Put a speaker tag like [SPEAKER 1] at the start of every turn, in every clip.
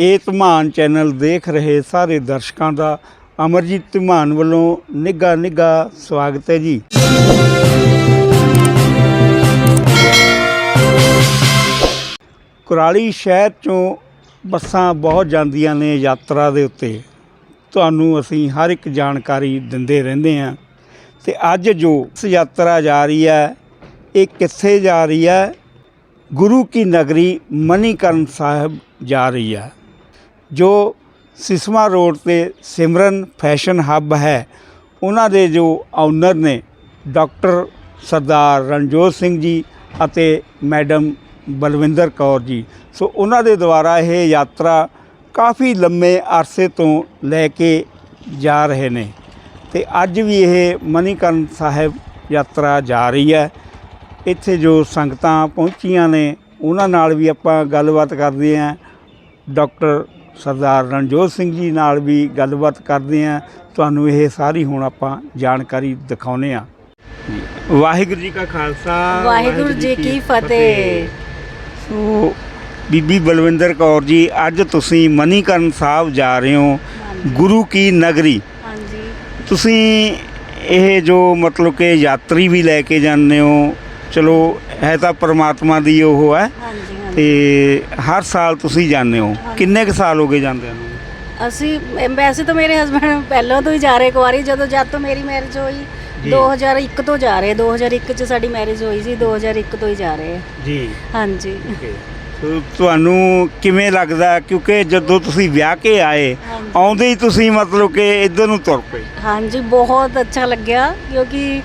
[SPEAKER 1] ਇਹ ਧਮਾਨ ਚੈਨਲ ਦੇਖ ਰਹੇ ਸਾਰੇ ਦਰਸ਼ਕਾਂ ਦਾ ਅਮਰਜੀਤ ਧਮਾਨ ਵੱਲੋਂ ਨਿੱਘਾ ਨਿੱਘਾ ਸਵਾਗਤ ਹੈ ਜੀ। ਕੁਰਾਲੀ ਸ਼ਹਿਰ ਚੋਂ ਬੱਸਾਂ ਬਹੁਤ ਜਾਂਦੀਆਂ ਨੇ ਯਾਤਰਾ ਦੇ ਉੱਤੇ। ਤੁਹਾਨੂੰ ਅਸੀਂ ਹਰ ਇੱਕ ਜਾਣਕਾਰੀ ਦਿੰਦੇ ਰਹਿੰਦੇ ਹਾਂ। ਤੇ ਅੱਜ ਜੋ ਇਸ ਯਾਤਰਾ ਜਾ ਰਹੀ ਹੈ, ਇਹ ਕਿੱਥੇ ਜਾ ਰਹੀ ਹੈ? ਗੁਰੂ ਕੀ ਨਗਰੀ ਮਨੀਕਰਨ ਸਾਹਿਬ ਜਾ ਰਹੀ ਹੈ। ਜੋ ਸਿਸਮਾ ਰੋਡ ਤੇ ਸਿਮਰਨ ਫੈਸ਼ਨ ਹੱਬ ਹੈ, ਉਹਨਾਂ ਦੇ ਜੋ ਓਨਰ ਨੇ ਡਾਕਟਰ ਸਰਦਾਰ ਰਣਜੋਤ ਸਿੰਘ ਜੀ ਅਤੇ ਮੈਡਮ ਬਲਵਿੰਦਰ ਕੌਰ ਜੀ। ਸੋ ਉਹਨਾਂ ਦੇ ਦੁਆਰਾ ਇਹ ਯਾਤਰਾ ਕਾਫੀ ਲੰਮੇ ਅਰਸੇ ਤੋਂ ਲੈ ਕੇ ਜਾ ਰਹੇ ਨੇ ਤੇ ਅੱਜ ਵੀ ਇਹ ਮਨੀਕਰਨ ਸਾਹਿਬ ਯਾਤਰਾ ਜਾ ਰਹੀ ਹੈ। ਇੱਥੇ ਜੋ ਸੰਗਤਾਂ ਪਹੁੰਚੀਆਂ ਨੇ, ਉਹਨਾਂ ਨਾਲ ਵੀ ਆਪਾਂ ਗੱਲਬਾਤ ਕਰਦੇ ਹਾਂ। ਡਾਕਟਰ ਸਰਦਾਰ ਰਣਜੋਤ ਸਿੰਘ ਜੀ ਨਾਲ ਵੀ ਗੱਲਬਾਤ ਕਰਦੇ ਹਾਂ। ਤੁਹਾਨੂੰ ਇਹ ਸਾਰੀ ਹੁਣ ਆਪਾਂ ਜਾਣਕਾਰੀ ਦਿਖਾਉਨੇ ਆ ਵਾਹਿਗੁਰੂ ਜੀ ਕਾ ਖਾਲਸਾ
[SPEAKER 2] ਵਾਹਿਗੁਰੂ ਜੀ ਕੀ ਫਤਿਹ।
[SPEAKER 1] ਸੋ ਬੀਬੀ ਬਲਵਿੰਦਰ ਕੌਰ ਜੀ ਅੱਜ ਤੁਸੀਂ ਮਨੀਕਰਨ ਸਾਹਿਬ ਜਾ ਰਹੇ ਹੋ ਗੁਰੂ ਕੀ ਨਗਰੀ।
[SPEAKER 2] ਹਾਂਜੀ।
[SPEAKER 1] ਤੁਸੀਂ ਇਹ ਜੋ ਮਤਲਬ ਕਿ ਯਾਤਰੀ ਵੀ ਲੈ ਕੇ ਜਾਂਦੇ ਹੋ ਚਲੋ ਹੈ ਤਾਂ ਪ੍ਰਮਾਤਮਾ ਦੀ ਉਹ ਹੈ। ਤੇ ਹਰ ਸਾਲ ਤੁਸੀਂ ਜਾਂਦੇ ਹੋ ਕਿੰਨੇ ਕੁ ਸਾਲ ਹੋ ਗਏ ਜਾਂਦਿਆਂ ਨੂੰ
[SPEAKER 2] ਅਸੀਂ ਵੈਸੇ ਤਾਂ ਮੇਰੇ ਹਸਬੰਡ ਪਹਿਲਾਂ ਤੋਂ ਹੀ ਜਾ ਰਹੇ ਕੁਆਰੀ ਜਦੋਂ ਜਦ ਤੋਂ ਮੇਰੀ ਮੈਰਿਜ ਹੋਈ
[SPEAKER 1] ਜੀ।
[SPEAKER 2] 2001 ਤੋਂ ਜਾ ਰਹੇ 2001 ਚ ਸਾਡੀ ਮੈਰਿਜ ਹੋਈ ਸੀ 2001 ਤੋਂ ਹੀ ਜਾ ਰਹੇ।
[SPEAKER 1] ਜੀ
[SPEAKER 2] ਹਾਂਜੀ
[SPEAKER 1] ਤੁਹਾਨੂੰ ਕਿਵੇਂ ਲੱਗਦਾ ਕਿਉਂਕਿ ਜਦੋਂ ਤੁਸੀਂ ਵਿਆਹ ਕੇ ਆਏ। ਆਉਂਦੇ ਹੀ ਤੁਸੀਂ ਮਤਲਬ ਕਿ ਇੱਧਰ ਨੂੰ ਤੁਰ ਪਏ
[SPEAKER 2] ਹਾਂਜੀ ਬਹੁਤ ਅੱਛਾ ਲੱਗਿਆ ਕਿਉਂਕਿ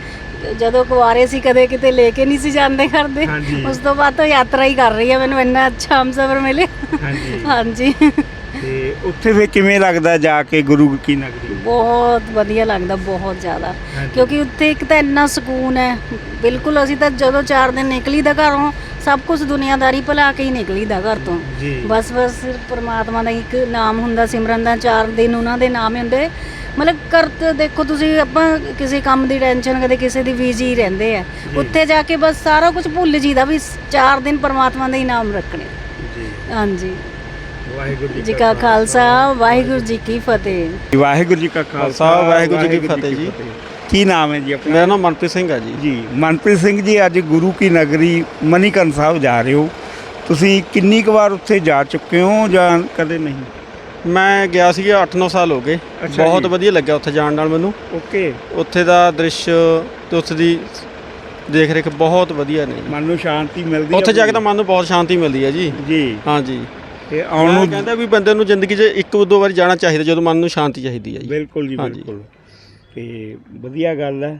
[SPEAKER 2] ਜਦੋਂ ਕੁਆਰੇ ਸੀ ਕਦੇ ਕਿਤੇ ਲੈ ਕੇ ਨਹੀਂ ਸੀ ਜਾਂਦੇ ਕਰਦੇ।
[SPEAKER 1] ਹਾਂਜੀ।
[SPEAKER 2] ਉਸ ਤੋਂ ਬਾਅਦ ਤਾਂ ਯਾਤਰਾ ਹੀ ਕਰ ਰਹੀ ਹੈ ਮੈਨੂੰ ਇੰਨਾ ਅੱਛਾ ਹਮਸਫਰ ਮਿਲੇ
[SPEAKER 1] ਹਾਂਜੀ।
[SPEAKER 2] ਹਾਂਜੀ।
[SPEAKER 1] ਤੇ ਉੱਥੇ ਫੇ ਕਿਵੇਂ ਲੱਗਦਾ ਜਾ ਕੇ ਗੁਰੂ ਕੀ ਨਗਰੀ?
[SPEAKER 2] ਬਹੁਤ ਵਧੀਆ ਲੱਗਦਾ ਬਹੁਤ ਜ਼ਿਆਦਾ।
[SPEAKER 1] ਹਾਂਜੀ।
[SPEAKER 2] ਕਿਉਂਕਿ ਉੱਥੇ ਇੱਕ ਤਾਂ ਇੰਨਾ ਸਕੂਨ ਹੈ। ਬਿਲਕੁਲ ਅਸੀਂ ਤਾਂ ਜਦੋਂ 4 ਦਿਨ ਨਿਕਲੀਦਾ ਘਰੋਂ ਸਭ ਕੁਝ ਦੁਨੀਆਦਾਰੀ ਭੁਲਾ ਕੇ ਹੀ ਨਿਕਲੀਦਾ ਘਰ ਤੋਂ।
[SPEAKER 1] ਜੀ।
[SPEAKER 2] ਬਸ ਬਸ ਸਿਰਫ ਪ੍ਰਮਾਤਮਾ ਦਾ ਇੱਕ ਨਾਮ ਹੁੰਦਾ ਸਿਮਰਨ ਦਾ 4 ਦਿਨ ਉਹਨਾਂ ਦੇ ਨਾਮ ਹੀ ਹੁੰਦੇ। ਮਤਲਬ ਕਰਤ ਦੇਖੋ ਤੁਸੀਂ ਆਪਾਂ ਕਿਸੇ ਕੰਮ ਦੀ ਟੈਨਸ਼ਨ ਕਦੇ ਕਿਸੇ ਦੀ ਬੀਜੀ ਰਹਿੰਦੇ ਆ। ਉੱਥੇ ਜਾ ਕੇ ਬਸ ਸਾਰਾ ਕੁਝ ਭੁੱਲ ਜੀਦਾ ਵੀ 4 ਦਿਨ ਪ੍ਰਮਾਤਮਾ ਦਾ ਹੀ ਨਾਮ ਰੱਖਣੇ।
[SPEAKER 1] ਜੀ।
[SPEAKER 2] ਹਾਂਜੀ।
[SPEAKER 1] ਵਾਹਿਗੁਰੂ
[SPEAKER 2] ਜੀ ਕਾ ਖਾਲਸਾ। ਵਾਹਿਗੁਰੂ ਜੀ ਕੀ ਫਤਿਹ।
[SPEAKER 1] ਵਾਹਿਗੁਰੂ ਜੀ ਕਾ ਖਾਲਸਾ
[SPEAKER 3] ਖਾਲਸਾ, ਵਾਹਿਗੁਰੂ ਜੀ ਕੀ ਫਤਿਹ ਜੀ।
[SPEAKER 1] ਕੀ ਨਾਮ ਹੈ ਜੀ ਆਪਣਾ?
[SPEAKER 3] ਮੇਰਾ ਨਾਮ ਮਨਪ੍ਰੀਤ ਸਿੰਘ ਹੈ ਜੀ।
[SPEAKER 1] ਜੀ ਮਨਪ੍ਰੀਤ ਸਿੰਘ ਜੀ ਅੱਜ ਗੁਰੂ ਕੀ ਨਗਰੀ ਮਨੀਕਰਨ ਸਾਹਿਬ ਜਾ ਰਹੇ ਹੋ। ਤੁਸੀਂ ਕਿੰਨੀ ਕੁ ਵਾਰ ਉੱਥੇ ਜਾ ਚੁੱਕੇ ਹੋ ਜਾਂ ਕਦੇ ਨਹੀਂ?
[SPEAKER 3] ਮੈਂ ਗਿਆ ਸੀ 8-9 ਸਾਲ ਹੋ ਗਏ।
[SPEAKER 1] ਅੱਛਾ
[SPEAKER 3] ਬਹੁਤ
[SPEAKER 1] ਜੀ।
[SPEAKER 3] ਵਧੀਆ ਲੱਗਿਆ ਉੱਥੇ ਜਾਣ ਨਾਲ ਮੈਨੂੰ।
[SPEAKER 1] ਓਕੇ।
[SPEAKER 3] ਉੱਥੇ ਦਾ ਦ੍ਰਿਸ਼ ਤੇ ਉੱਥੇ ਦੀ ਦੇਖ ਰੇਖ ਬਹੁਤ ਵਧੀਆ ਨੇ।
[SPEAKER 1] ਮਨ ਨੂੰ ਸ਼ਾਂਤੀ ਮਿਲਦੀ ਹੈ
[SPEAKER 3] ਉੱਥੇ ਜਾ ਕੇ ਤਾਂ ਮਨ ਨੂੰ ਬਹੁਤ ਸ਼ਾਂਤੀ ਮਿਲਦੀ ਹੈ ਜੀ।
[SPEAKER 1] ਜੀ।
[SPEAKER 3] ਹਾਂਜੀ
[SPEAKER 1] ਤੇ ਆਉਣ
[SPEAKER 3] ਮੈਂ
[SPEAKER 1] ਨੂੰ
[SPEAKER 3] ਕਹਿੰਦਾ ਵੀ ਬੰਦੇ ਨੂੰ ਜ਼ਿੰਦਗੀ 'ਚ ਇੱਕ ਦੋ ਵਾਰੀ ਜਾਣਾ ਚਾਹੀਦਾ ਜਦੋਂ ਮਨ ਨੂੰ ਸ਼ਾਂਤੀ ਚਾਹੀਦੀ ਹੈ ਜੀ।
[SPEAKER 1] ਬਿਲਕੁਲ ਜੀ
[SPEAKER 3] ਹਾਂਜੀ।
[SPEAKER 1] ਬਿਲਕੁਲ। ਤੇ ਵਧੀਆ ਗੱਲ ਹੈ